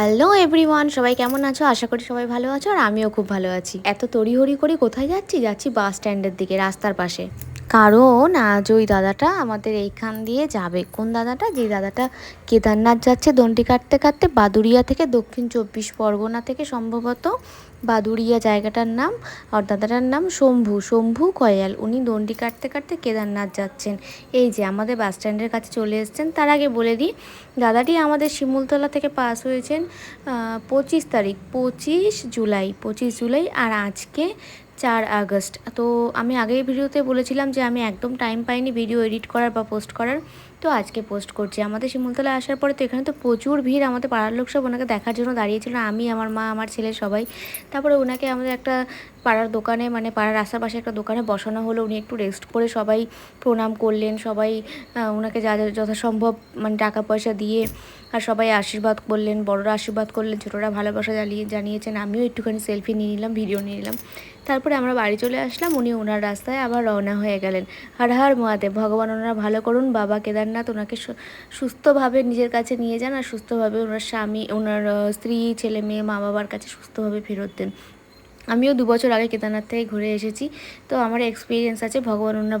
Hello everyone সবাই কেমন আছো? আশা করি সবাই ভালো আছো, আর আমিও খুব ভালো আছি। এত তড়িহড়ি করে কোথায় যাচ্ছি? যাচ্ছি বাস স্ট্যান্ডের দিকে, রাস্তার পাশে। কারণ আজ ওই দাদাটা আমাদের এইখান দিয়ে যাবে। কোন দাদাটা? যে দাদাটা কেদারনাথ যাচ্ছে দণ্ডি কাটতে কাটতে বাদুড়িয়া থেকে দক্ষিণ চব্বিশ পরগনা থেকে সম্ভবত বাদুরিয়া জায়গাটার নাম, আর দাদাটার নাম শম্ভু শম্ভু কয়াল। উনি দণ্ডি কাটতে কাটতে কেদারনাথ যাচ্ছেন। এই যে আমাদের বাস স্ট্যান্ডের কাছে চলে এসেছেন। তার আগে বলে দিই, দাদাটি আমাদের শিমুলতলা থেকে পাস হয়েছেন পঁচিশ তারিখ, পঁচিশ জুলাই পঁচিশ জুলাই। আর আজকে চার আগস্ট। তো আমি আগেই ভিডিওতে বলেছিলাম যে আমি একদম টাইম পাইনি ভিডিও এডিট করার বা পোস্ট করার। তো আজকে পোস্ট করছি। আমাদের শিমুলতলা আসার পরে তো এখানে তো প্রচুর ভিড়। আমাদের পাড়ার লোক সব ওনাকে দেখার জন্য দাঁড়িয়েছিল আমি, আমার মা, আমার ছেলে সবাই। তারপরে ওনাকে আমাদের একটা পাড়ার দোকানে মানে পাড়ার রাস্তার পাশে একটা দোকানে বসানো হলো। উনি একটু রেস্ট করে সবাই প্রণাম করলেন, সবাই ওনাকে যা যা, যথাসম্ভব মানে টাকা পয়সা দিয়ে আর সবাই আশীর্বাদ করলেন, বড়রা আশীর্বাদ করলেন, ছোটরা ভালোবাসা জ্বালিয়ে জানিয়েছেন, আমিও একটুখানি সেলফি নিয়ে নিলাম ভিডিও নিয়ে নিলাম। তারপরে আমরা বাড়ি চলে আসলাম, উনি ওনার রাস্তায় আবার রওনা হয়ে গেলেন। হর হর মহাদেব, ভগবান ওনারা ভালো করুন, বাবা কেদারনাথ ওনাকে সুস্থভাবে নিজের কাছে নিয়ে যান আর সুস্থভাবে ওনার স্বামী, ওনার স্ত্রী, ছেলে মেয়ে মা বাবার কাছে সুস্থভাবে ফেরত দেন। আমিও দু বছর আগে কেদারনাথ থেকে ঘুরে এসেছি। তো আমার এক্সপিরিয়েন্স আছে ভগবান ওনারা